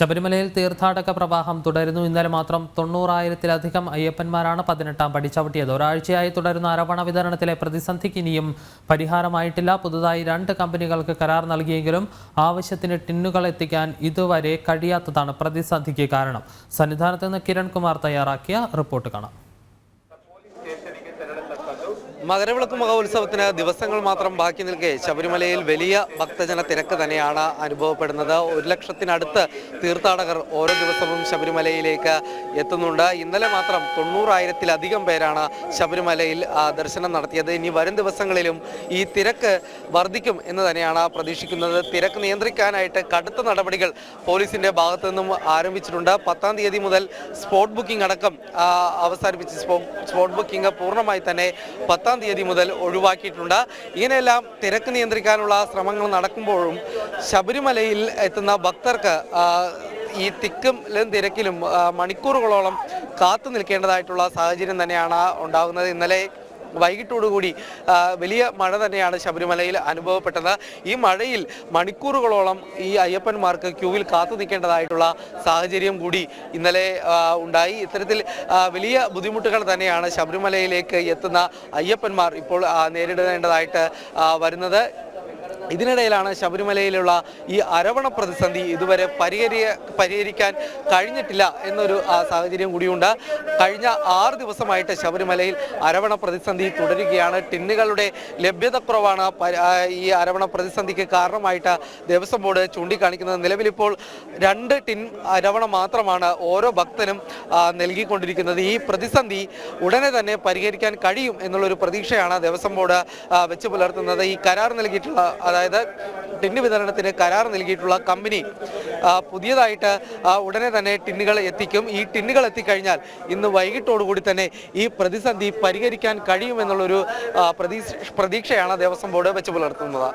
ശബരിമലയിൽ തീർത്ഥാടക പ്രവാഹം തുടരുന്നു. ഇന്നലെ മാത്രം തൊണ്ണൂറായിരത്തിലധികം അയ്യപ്പന്മാരാണ് പതിനെട്ടാം പടി ചവിട്ടിയത്. ഒരാഴ്ചയായി തുടരുന്ന അരവണ വിതരണത്തിലെ പ്രതിസന്ധിക്ക് ഇനിയും പരിഹാരമായിട്ടില്ല. പുതുതായി രണ്ട് കമ്പനികൾക്ക് കരാർ നൽകിയെങ്കിലും ആവശ്യത്തിന് ടിന്നുകൾ എത്തിക്കാൻ ഇതുവരെ കഴിയാത്തതാണ് പ്രതിസന്ധിക്ക് കാരണം. സന്നിധാനത്ത് നിന്ന് കിരൺകുമാർ തയ്യാറാക്കിയ റിപ്പോർട്ട് കാണാം. മകരവിളക്ക് മഹോത്സവത്തിന് ദിവസങ്ങൾ മാത്രം ബാക്കി നിൽക്കെ ശബരിമലയിൽ വലിയ ഭക്തജന തിരക്ക് തന്നെയാണ് അനുഭവപ്പെടുന്നത്. ഒരു ലക്ഷത്തിനടുത്ത് തീർത്ഥാടകർ ഓരോ ദിവസവും ശബരിമലയിലേക്ക് എത്തുന്നുണ്ട്. ഇന്നലെ മാത്രം തൊണ്ണൂറായിരത്തിലധികം പേരാണ് ശബരിമലയിൽ ദർശനം നടത്തിയത്. ഇനി വരും ദിവസങ്ങളിലും ഈ തിരക്ക് വർദ്ധിക്കും എന്ന് തന്നെയാണ് പ്രതീക്ഷിക്കുന്നത്. തിരക്ക് നിയന്ത്രിക്കാനായിട്ട് കടുത്ത നടപടികൾ പോലീസിന്റെ ഭാഗത്തു നിന്നും ആരംഭിച്ചിട്ടുണ്ട്. പത്താം തീയതി മുതൽ സ്പോട്ട് ബുക്കിംഗ് അടക്കം അവസാനിപ്പിച്ച് സ്പോട്ട് ബുക്കിംഗ് പൂർണമായി തന്നെ പത്താം തീയതി മുതൽ ഒഴിവാക്കിയിട്ടുണ്ട്. ഇങ്ങനെയെല്ലാം തിരക്ക് നിയന്ത്രിക്കാനുള്ള ശ്രമങ്ങൾ നടക്കുമ്പോഴും ശബരിമലയിൽ എത്തുന്ന ഭക്തർക്ക് ഈ തിക്കും തിരക്കിലും മണിക്കൂറുകളോളം കാത്തു നിൽക്കേണ്ടതായിട്ടുള്ള സാഹചര്യം തന്നെയാണ് ഉണ്ടാകുന്നത്. ഇന്നലെ വൈകിട്ടോടുകൂടി വലിയ മഴ തന്നെയാണ് ശബരിമലയിൽ അനുഭവപ്പെട്ടത്. ഈ മഴയിൽ മണിക്കൂറുകളോളം ഈ അയ്യപ്പന്മാർക്ക് ക്യൂവിൽ കാത്തു നിൽക്കേണ്ടതായിട്ടുള്ള സാഹചര്യം കൂടി ഇന്നലെ ഉണ്ടായി. ഇത്തരത്തിൽ വലിയ ബുദ്ധിമുട്ടുകൾ തന്നെയാണ് ശബരിമലയിലേക്ക് എത്തുന്ന അയ്യപ്പന്മാർ ഇപ്പോൾ നേരിടേണ്ടതായിട്ട് വരുന്നത്. ഇതിനിടയിലാണ് ശബരിമലയിലുള്ള ഈ അരവണ പ്രതിസന്ധി ഇതുവരെ പരിഹരി പരിഹരിക്കാൻ കഴിഞ്ഞിട്ടില്ല എന്നൊരു സാഹചര്യം കൂടിയുണ്ട്. കഴിഞ്ഞ ആറ് ദിവസമായിട്ട് ശബരിമലയിൽ അരവണ പ്രതിസന്ധി തുടരുകയാണ്. ടിന്നുകളുടെ ലഭ്യതക്കുറവാണ് ഈ അരവണ പ്രതിസന്ധിക്ക് കാരണമായിട്ട് ദേവസ്വം ബോർഡ് ചൂണ്ടിക്കാണിക്കുന്നത്. നിലവിലിപ്പോൾ രണ്ട് ടിൻ അരവണ മാത്രമാണ് ഓരോ ഭക്തനും നൽകിക്കൊണ്ടിരിക്കുന്നത്. ഈ പ്രതിസന്ധി ഉടനെ തന്നെ പരിഹരിക്കാൻ കഴിയും എന്നുള്ളൊരു പ്രതീക്ഷയാണ് ദേവസ്വം ബോർഡ് വെച്ച് പുലർത്തുന്നത്. ഈ കരാർ നൽകിയിട്ടുള്ള അതായത് ടിന്ന് വിതരണത്തിന് കരാർ നൽകിയിട്ടുള്ള കമ്പനി പുതിയതായിട്ട് ഉടനെ തന്നെ ടിന്നുകൾ എത്തിക്കും. ഈ ടിന്നുകൾ എത്തിക്കഴിഞ്ഞാൽ ഇന്ന് വൈകിട്ടോടുകൂടി തന്നെ ഈ പ്രതിസന്ധി പരിഹരിക്കാൻ കഴിയുമെന്നുള്ളൊരു പ്രതീക്ഷയാണ് ദേവസ്വം ബോർഡ് വെച്ച് പുലർത്തുന്നത്.